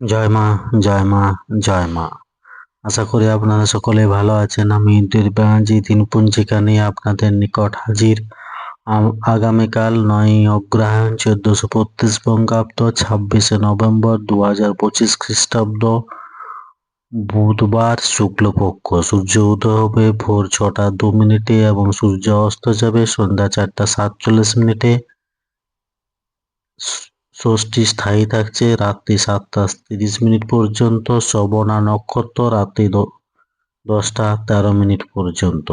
জয় মা জয় মা জয় মা। আশা করি আপনারা সকলে ভালো আছেন। আমি ব্যানার্জি, তিন পঞ্জিকা নিয়ে আপনাদের নিকট হাজির। আগামীকাল নয় অগ্রহায়ণ চোদ্দশো বত্রিশ বঙ্গাব্দ, ছাব্বিশে নভেম্বর দু হাজার পঁচিশ খ্রিস্টাব্দ। বুধবার শুক্লপক্ষ। সূর্য উদয় হবে ভোর ছটা দু মিনিটে এবং সূর্য অস্ত যাবে সন্ধ্যা চারটা সাতচল্লিশ মিনিটে। ষষ্ঠী স্থায়ী থাকছে রাত্রি সাতটা তিরিশ মিনিট পর্যন্ত, শ্রবণা নক্ষত্র রাত্রি দশটা তেরো মিনিট পর্যন্ত।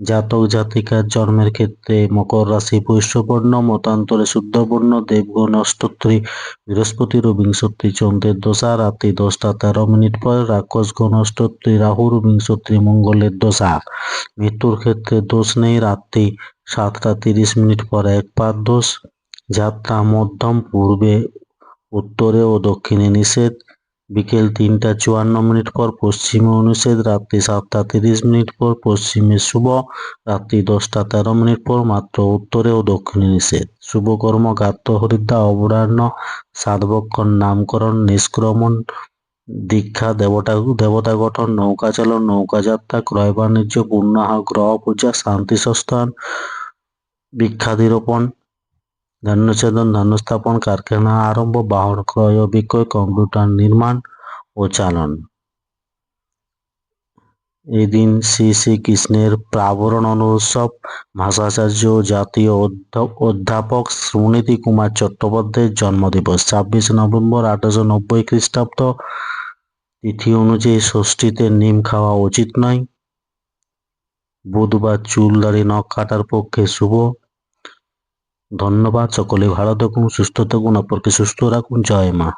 জাতক জাতিকার জন্মের ক্ষেত্রে মকর রাশি বৈশ্যবর্ণ মতান্তরে শুদ্ধবর্ণ দেবগণ অষ্টত্রী বৃহস্পতির ও বিংশত্রী চন্দ্রের দশা রাত্রি দশটা তেরো মিনিট পর, রাক্ষসগণ অষ্টত্রী রাহুর বিংশত্রী মঙ্গলের দশা। মৃত্যুর ক্ষেত্রে দোষ নেই, রাত্রি সাতটা তিরিশ মিনিট পর এক পাদ দোষ। যাত্রা মধ্যম, পূর্বে, উত্তরে ও দক্ষিণে নিষেধ। বিকেল তিনটা চুয়ান্ন মিনিট পর পশ্চিমে অনুচ্ছেদ রাত্রি সাতটা তিরিশ মিনিট পর পশ্চিমে শুভ, রাত্রি দশটা তেরো মিনিট পর মাত্র উত্তরে ও দক্ষিণে নিষেধ। শুভকর্ম গাত্র হরিদ্রা অবরাহ্ন সাতবক্ষণ নামকরণ, নিষ্ক্রমণ, দীক্ষা, দেবতা দেবতা গঠন, নৌকা চালন, নৌকা যাত্রা, ক্রয় বাণিজ্য পূর্ণাহ গ্রহ পূজা শান্তি সস্থান বৃক্ষাধিরোপণ ধান্য স্থাপন কারখানা আরম্ভ, বাহন ক্রয় বিক্রয়, কম্পিউটার নির্মাণ ও চালন। এই দিন শ্রী শ্রীকৃষ্ণের প্রাবরণ উৎসব ভাষাচার্য জাতীয় অধ্যা- অধ্যাপক সুনীতি কুমার চট্টোপাধ্যায়ের জন্মদিবস। ছাব্বিশে নভেম্বর আঠারোশো নব্বই খ্রিস্টাব্দ। তিথি অনুযায়ী ষষ্ঠীতে নিম খাওয়া উচিত নয়। বুধবার চুল দাড়ি নখ কাটার পক্ষে শুভ। ধন্যবাদ সকলে ভালো থাকুন সুস্থ থাকুন অপরকে সুস্থ রাখুন। জয় মা।